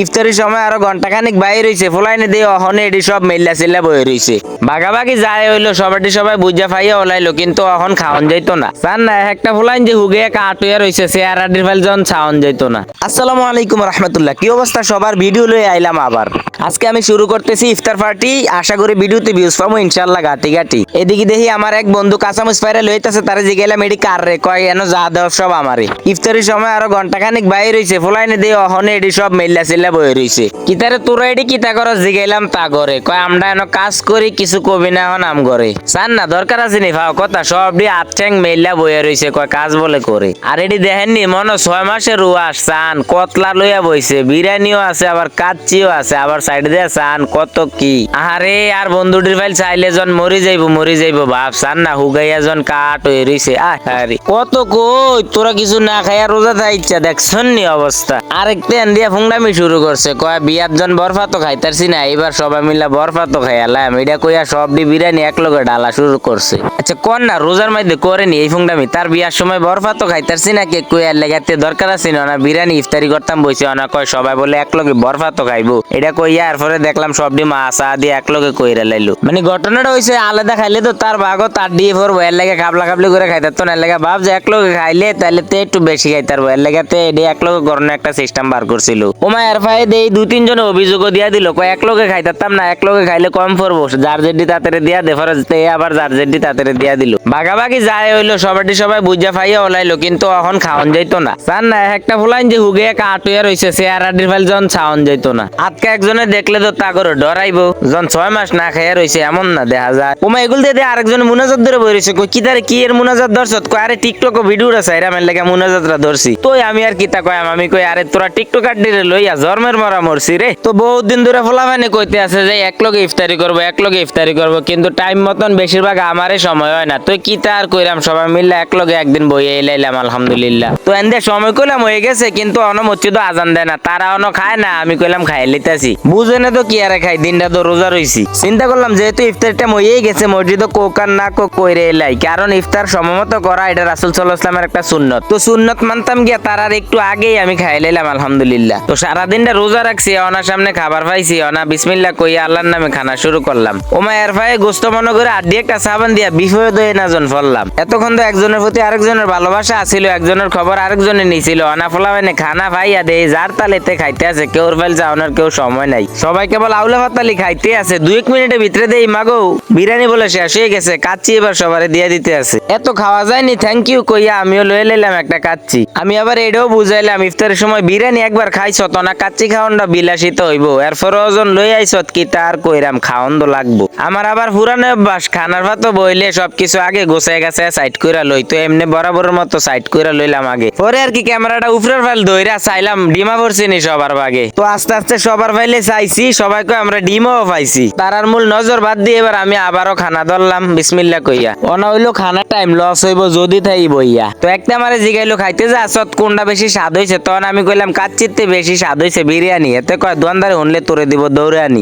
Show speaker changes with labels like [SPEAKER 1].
[SPEAKER 1] ইফতারির সময় আরও ঘণ্টা খানিক বাইরে রইছে, ফোলাইনে দিয়ে অহনে এটি সব মেল্লা চিল্লা বয়ে রইছে। বাগাবাগি যায় হইল সবাটি সবাই বুঝা ফাইয়া ওলাইলো, কিন্তু অহন খাওয়ান যাইতো না। জান না একটা ফোলাইন যে হুগে কাটুয়া রইছে আর আডির ফাইল জন ছাওয়ান যাইতো না। আসসালামু আলাইকুম রহমতুল্লাহ, কি অবস্থা সবার? ভিডিও লয়ে আইলাম আবার। আজকে আমি শুরু করতেছি ইফতার পার্টি। আশা করি ভিডিওতে ভিউজ পাবো ইনশাল্লাহ গাটি গাটি এদিকে দেখি আমার এক বন্ধু কাঁচামচ পাইরা লইতেছে, তারা জিগেলাম এটি কার রে? কয় এন যা দেওয়া সব আমারে ইফতারির সময় আরও ঘণ্টা খানিক বাইরে রইছে, ফুলাইনে দিয়ে অহনে এটি সব মেল্লা চিল্লা বয়ে রইছে। কিতারে তোরা এটি কিতা করো জিগাইলাম, তা করে। কয়, আমরা এন কাজ করি, কিছু কবি না নাম করে চান না, দরকার আছে নি, ভাও, কথা সব ডি আট ঠ্যাং মেল্লা বয়ে রইছে। কয়, কাজ বলে করে। আর এটি দেখেননি মনে ছয় মাসের রুয়াস, চান, কতলা লইয়া বইছে, বিরিয়ানিও আছে, আবার কাচ্চিও আছে, আবার সাইড দিয়ে চান, কত কি? আরে আর বন্ধুটির ফাইল চাইলে জন মরি যাইবো মরি যাইবো ভাব চান না, হুগাইয়া জন কাট হয়ে রইছে। আরে কত কই, তোরা কিছু না খাইয়া রোজা থাই ইচ্ছা দেখছন নি অবস্থা। আরেকটা দিয়া ফুংডামি শুরু করছে, কয় বিয়ার জন বরফা তো খাইতারছি না এবার সবাই মিলে বরফা তো খাইয়ালাম এটা কইয়া সব ডি বিরিয়ানি এক লগে ডালা শুরু করছে। আচ্ছা কোন না, রোজার মধ্যে করেনি এই ফুংডামি, তার বিয়ার সময় বরফা তো খাইতারছি না, কে কইয়া লেগাতে দরকার আছে না না বিরিয়ানি ইফতারি করতাম বইছে না কয়, সবাই বলে এক লগে বরফা তো খাইবো, এটা কইয়া এরপরে দেখলাম সব ডি মাছ আ দিয়ে এক লগে কইরা লাইলো। মানে ঘটনাটা হইছে, আলাদা খাইলে তো তার ভাগও তার দিয়ে পড়ব এর লেগে খাবলা খাবলি করে খাইতে তো না লেগে ভাব যে এক লগে খাইলে তাহলে তে একটু বেশি খাইতে পারব এর লেগে তে এডি এক লগে গরনে একটা সিস্টেম বার করছিল। ওমা এর ফাই দেই দু তিনজন অভিযোগও দিয়া দিল, কয় এক লগে খাইতাম না, এক লগে খাইলে কম পড়ব যার জেডি তাতে দিয়া দে, ফরজ, তে আবার যার জেডি তাড়াতাড়ি দিয়া দিল। ভাগাভাগি যায় হইল সবাটি সবাই বুঝা ফাইয়া ওলাইলো, কিন্তু এখন খাওন যাইতো না। জান না একটা ফুলাইন যে হুগে কাটুয়া রইছে চেয়ার আডির ফেল জন ছাওন যাইতো না। আজকে একজনে দেখলে তো তা করে ডরাইবো। জন ছয় মাস না খাইয়া রইছে, এমন না, দেখা যায়। ওমা এগুল দিয়ে আরেকজন মুনাজাত ধরে বই কই, কি তারে, কি এর মুনাজাত ধরছত? কয় আরে টিকটক ভিডিও আছে এরা মেল লাগে মুনাজাতরা ধরছি। তো আমি আর কিতা কয়াম? আমি কই, আরে তোরা টিকটক আর দিরে লইয়া জন্মের মরা মরছি রে। তো বহুত দিন ধরে ফলাফানি কইতে আছে যে, এক লগে ইফতারি করব, এক লগে ইফতারি করব, কিন্তু টাইম মতন বেশিরভাগ আমারে সময় হয় না। তুই কি তার কইরাম? সবাই মিললে এক লগে একদিন বইয়ে এলাইলাম, আলহামদুলিল্লাহ। তো এন্দে সময় কইলাম, হয়ে গেছে, কিন্তু অন মসজিদ আজান দেয় না। তারা অন খায় না, আমি কইলাম খাই লিতাছি বুঝে না তো কি আরে খাই, দিনটা তো রোজা রইছি। চিন্তা করলাম যেহেতু ইফতার টাইম হয়েই গেছে, মসজিদ কোকার না কোক কইরে এলাই। কারণ ইফতার সময়মতো করা, এটা রাসুল সাল্লাহ ইসলামের একটা সুন্নত। তো সুন্নত মানতাম গিয়া তার আর একটু আগেই আমি খাই লাইলাম, আলহামদুলিল্লাহ। তো সারাদিনটা রোজা রাখছি, অনার সামনে খাবার পাইছি অনা বিসমিল্লা কই আল্লাহর নামে খানা শুরু করলাম। ওমা এর ভাই গোস্ত মনে করে আড্ডি একটা সাবান দিয়া বিপদ না জন ফললাম। এতক্ষণ তো একজনের প্রতি আরেকজনের ভালোবাসা আছিল, একজনের খবর আরেকজনে নিছিল। অনা ফলাবেনে খানা ভাইয়া দে যার তালেতে খাইতে আছে, কেউ ফেল যাওয়ানোর কেউ সময় নাই। সবাই কেবল আউলা ভাতালি খাইতে আছে। দুই এক মিনিটের ভিতরে দেই, মাগো। বিরিয়ানি বলে শেষ হয়ে গেছে, কাচ্চি এবার সবারে দিয়ে দিতে আছে। এত খাওয়া যায়নি থ্যাংক ইউ কইয়া আমিও লয়ে নিলাম একটা কাচ্চি। আমি আবার এটাও বুঝাইলাম, ইফতারের সময় বিরিয়ানি একবার খাইছ তো না, কাচ্চি খাওয়ানটা বিলাসিত হইব। এরপর ওজন লই আইছত কি তার কইরাম, খাওয়ান তো লাগবো। আমার আবার পুরানো অভ্যাস, খানার ভাত বইলে সবকিছু আগে গোছায় গেছে সাইড কইরা লই, তো এমনি বরাবরের মতো সাইড কইরা লইলাম আগে। পরে আর কি ক্যামেরাটা উপরের ফাইল ধইরা চাইলাম, ডিমা পড়ছি নি সবার ভাগে। তো আস্তে আস্তে সবার ফাইলে চাইছি সবাইকে আমরা ডিমও পাইছি। তারার মূল নজর বাদ দিয়ে এবার আমি আবারও খানা ধরলাম বিসমিল্লা কইয়া। অনা হইল খানা টাইম লস হইব যদি থাই বইয়া তো একটা আমারে জিগাইলো, খাইতে যা সত কোনটা বেশি স্বাদ হইছে? তখন আমি কইলাম, কাচ্চিতে বেশি স্বাদ হইছে বিরিয়ানি, এতে কয় দোকানদারে হনলে তোরে দিব দৌড়ে আনি।